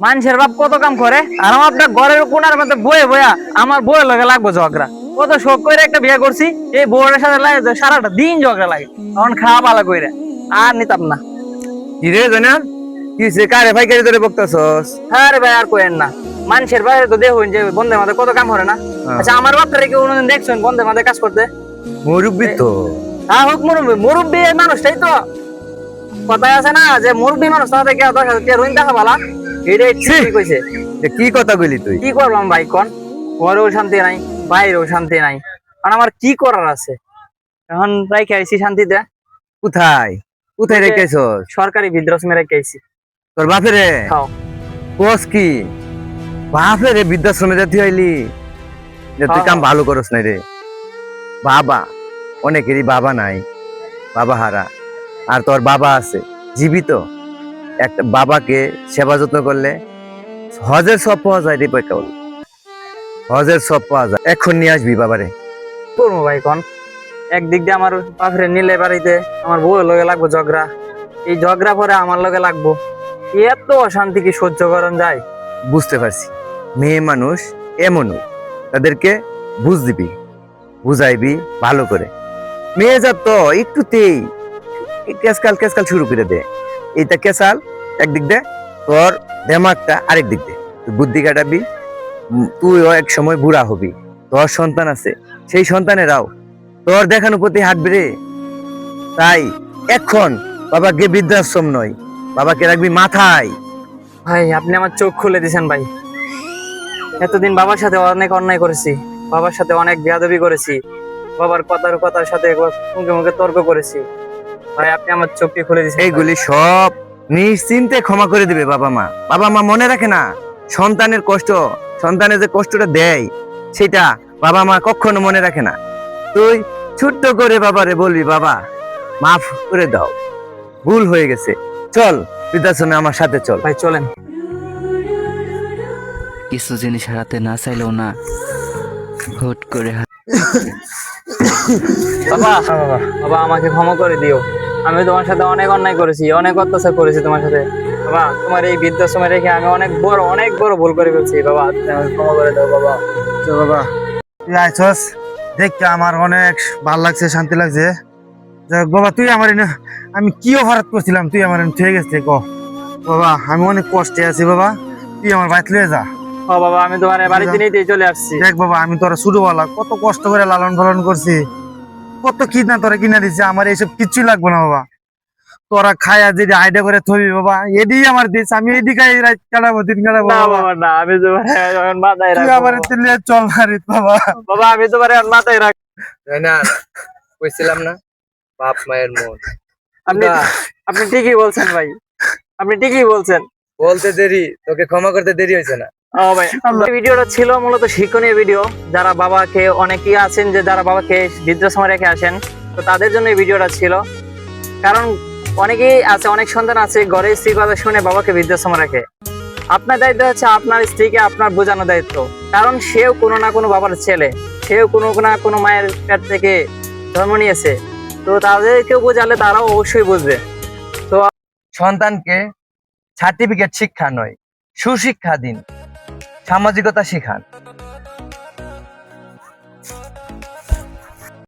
মানুষের বাপ কত কাম করে? আর আমার বাপটা ঘরের কোনার মধ্যে বয়ে বয়া আমার বউয়ের লগে লাগবো ঝগড়া। কত শোক করে একটা বিয়ে করছি এই বউয়ের সাথে লাগে সারাটা দিন ঝগড়া লাগে। তখন খাওয়া পালা কইরা। আর নিতাম না। কি রে জানার কি সে কারে ভাই কারে ধরে বকতাছস? হ্যাঁ রে ভাই আর কোয়েন না। মানুষের বাইরে তো দেখুন যে বন্ধে মাঝে কত কাম করে না। হ্যাঁ। আচ্ছা আমার বাপটারে কি কোনোদিন দেখছেন বন্ধে মাঝে কাজ করতে? মুরব্বি তো। হ্যাঁ হোক মুরব্বী। মুরব্বী মানুষটাই তো। কথায় আছে না যে মুরব্বী মানুষ তাহলে কি দশ হাজার রোহিন দেখা এটাই ঠিকই কইছে। যে কি কথা কইলি তুই? কি করলাম ভাই কোন? ঘরেও শান্তি নাই বাইরেও শান্তি নাই। কারণ আমার কি করার আছে? এখন রাইখে আইছি শান্তিতে কোথায়? কোথায় রেখেছস? সরকারি বৃদ্ধাশ্রমে রেখে আইছি। তোর বাপে রে খাও। কোস কি? বাপে রে বৃদ্ধাশ্রমে যেতে হইলি যে তুই। কাম ভালো করস নাই রে। বাবা অনেকেরই বাবা নাই। বাবা হারা। আর তোর বাবা আছে জীবিত। একটা বাবাকে সেবা যত্ন করলে হজের সব পাওয়া যায় রে পেকাউল হজের সব পাওয়া যায়। এখন নিয়ে আসবি বাবারে। করব ভাই কোন? একদিক দিয়ে আমার বাপরে নিলে বাড়িতে আমার বউ লগে লাগবো ঝগড়া। এই ঝগড়া পরে আমার লগে লাগবো। এত অশান্তি কি সহ্য করেন যায়? বুঝতে পারছি। মেয়ে মানুষ এমনই। তাদেরকে বুঝ দিবি বুঝাইবি ভালো করে। মেয়ে যা তো একটুতেই। কেসকাল কেসকাল শুরু করে দে। এইটা কেসাল একদিক দিয়ে তোর দেমাগটা আরেক দিক দিয়ে বুদ্ধি কাটাবি তুইও এক সময় বুড়া হবি। তোর সন্তান আছে, সেই সন্তানেরাও তোর দেখানো প্রতি হাঁটবে রে। তাই এখন বাবাকে বৃদ্ধাশ্রম নয়, বাবাকে রাখবি মাথায়। ভাই, আপনি আমার চোখ খুলে দিয়েছেন ভাই। এতদিন বাবার সাথে অনেক অন্যায় করেছি, বাবার সাথে অনেক বেয়াদবি করেছি, বাবার কথার কথার সাথে মুখে মুখে তর্ক করেছি। ভাই আপনি আমার চোখকে খুলে দিয়েছেন। এইগুলি সব নিশ্চিন্তে ক্ষমা করে দিবে বাবা মা। বাবা মা মনে রাখে না সন্তানের কষ্ট সন্তানের যে কষ্টটা দেয় সেটা বাবা মা কখনো মনে রাখে না। তুই ছোট্ট করে বাবারে বলবি বাবা মাফ করে দাও ভুল হয়ে গেছে। চল বৃদ্ধাশ্রমে আমার সাথে চল। ভাই চলেন। কিছু জিনিস হারাতে না চাইলেও না হুট করে হাত বাবা বাবা আমাকে ক্ষমা করে দিও। আমি তোমার সাথে অনেক অন্যায় করেছি অনেক অত্যাচার করেছি তোমার সাথে। বাবা তোমার এই বৃদ্ধাশ্রমে রেখে আমি অনেক বড় অনেক বড় ভুল করে ফেলছি। বাবা ক্ষমা করে দাও বাবা। তো বাবা। তুই আইছস দেখতে আমার অনেক ভালো লাগছে শান্তি লাগছে। বাবা তুই আমার আমি কি অপরাধ করছিলাম? তুই আমার ঠিক আছে ক। বাবা আমি অনেক কষ্টে আছি বাবা। তুই আমার বাইক লয়ে যা। ও বাবা আমি তোমার বাড়িতে নিতেই চলে আসছি। দেখ বাবা আমি তোরা ছোটবেলা কত কষ্ট করে লালন পালন করছি। কত কি না তোরা কিনা দিছে? আমার এইসব কিচ্ছুই লাগবে না বাবা। তোরা খায়া যদি আইডিয়া করে থবি বাবা। এডি আমার দিস আমি এডি খাই রাত কাটাবো দিন কাটাবো না বাবা। না আমি তোমার এখন মাথায় তুই রাখব। আমার তুলে চল না রে বাবা। বাবা আমি তোমার এখন মাথায় রাখ না কইছিলাম না? বাপ মায়ের মন। আপনি আপনি ঠিকই বলছেন ভাই। আপনি ঠিকই বলছেন। বলতে দেরি তোকে ক্ষমা করতে দেরি হয়েছে না। ভিডিওটা ছিল মূলত শিক্ষণীয় ভিডিও। যারা বাবাকে অনেকেই আছেন যে যারা বাবাকে বৃদ্ধাশ্রমে রেখে আসেন তো তাদের জন্য এই ভিডিওটা ছিল। কারণ অনেকেই আছে অনেক সন্তান আছে ঘরে স্ত্রীর কথা শুনে বাবাকে বৃদ্ধাশ্রমে রাখে। আপনার দায়িত্ব হচ্ছে আপনার স্ত্রীকে আপনার বোঝানো দায়িত্ব। কারণ সেও কোনো না কোনো বাবার ছেলে। সেও কোনো না কোনো মায়ের পেট থেকে জন্ম নিয়েছে। তো তাদেরকেও বোঝালে তারাও অবশ্যই বুঝবে। তো সন্তানকে সার্টিফিকেট শিক্ষা নয় সুশিক্ষা দিন। সামাজিকতা শিখান।